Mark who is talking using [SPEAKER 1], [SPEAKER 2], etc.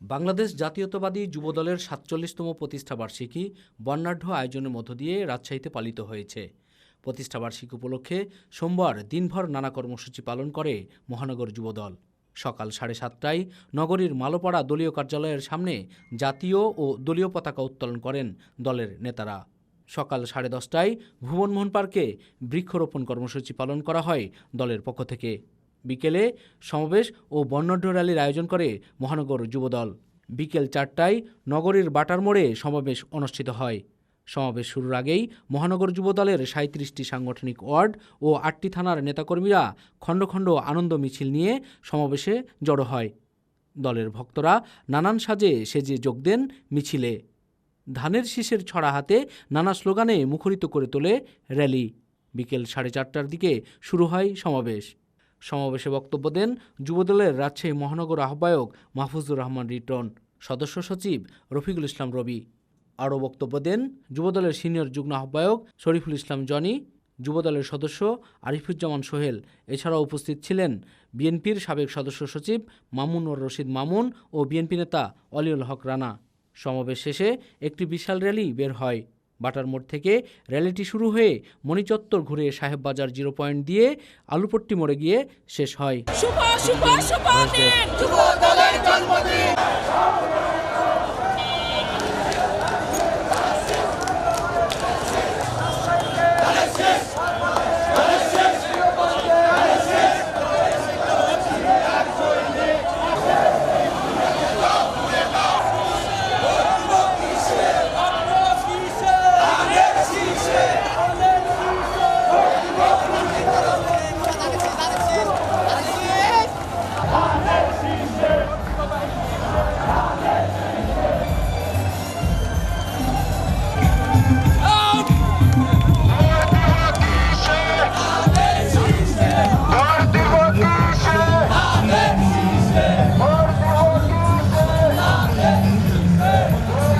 [SPEAKER 1] বাংলাদেশ জাতীয়তাবাদী যুবদলের সাতচল্লিশতম প্রতিষ্ঠাবার্ষিকী বর্ণাঢ্য আয়োজনের মধ্য দিয়ে রাজশাহীতে পালিত হয়েছে। প্রতিষ্ঠাবার্ষিকী উপলক্ষে সোমবার দিনভর নানা কর্মসূচি পালন করে মহানগর যুবদল। সকাল সাড়ে সাতটায় নগরীর মালোপাড়া দলীয় কার্যালয়ের সামনে জাতীয় ও দলীয় পতাকা উত্তোলন করেন দলের নেতারা। সকাল সাড়ে দশটায় ভুবনমোহন পার্কে বৃক্ষরোপণ কর্মসূচি পালন করা হয় দলের পক্ষ থেকে। বিকেলে সমাবেশ ও বর্ণাঢ্য র্যালির আয়োজন করে মহানগর যুবদল। বিকেল চারটায় নগরীর বাটার মোড়ে সমাবেশ অনুষ্ঠিত হয়। সমাবেশ শুরুর আগেই মহানগর যুবদলের সাঁত্রিশটি সাংগঠনিক ওয়ার্ড ও আটটি থানার নেতাকর্মীরা খণ্ড খণ্ড আনন্দ মিছিল নিয়ে সমাবেশে জড়ো হয়। দলের ভক্তরা নানান সাজে সেজে যোগ দেন মিছিলে। ধানের শীষের ছড়া হাতে নানা স্লোগানে মুখরিত করে তোলে র্যালি। বিকেল সাড়ে চারটার দিকে শুরু হয় সমাবেশ। সমাবেশে বক্তব্য দেন যুবদলের রাজশাহী মহানগর আহ্বায়ক মাহফুজুর রহমান রিটন। সদস্য সচিব রফিকুল ইসলাম রবি। আরও বক্তব্য দেন যুবদলের সিনিয়র যুগ্ম আহ্বায়ক শরীফুল ইসলাম জনি, যুবদলের সদস্য আরিফুজ্জামান সোহেল। এছাড়াও উপস্থিত ছিলেন বিএনপির সাবেক সদস্য সচিব মামুন ওর রশিদ মামুন ও বিএনপি নেতা অলিউল হক রানা। সমাবেশ শেষে একটি বিশাল র্যালি বের হয়। বাটার মোড় থেকে র্যালিটি শুরু হয়ে মণিচত্বর ঘুরে সাহেব বাজার জিরো পয়েন্ট দিয়ে আলুপট্টি মোড়ে গিয়ে শেষ হয়।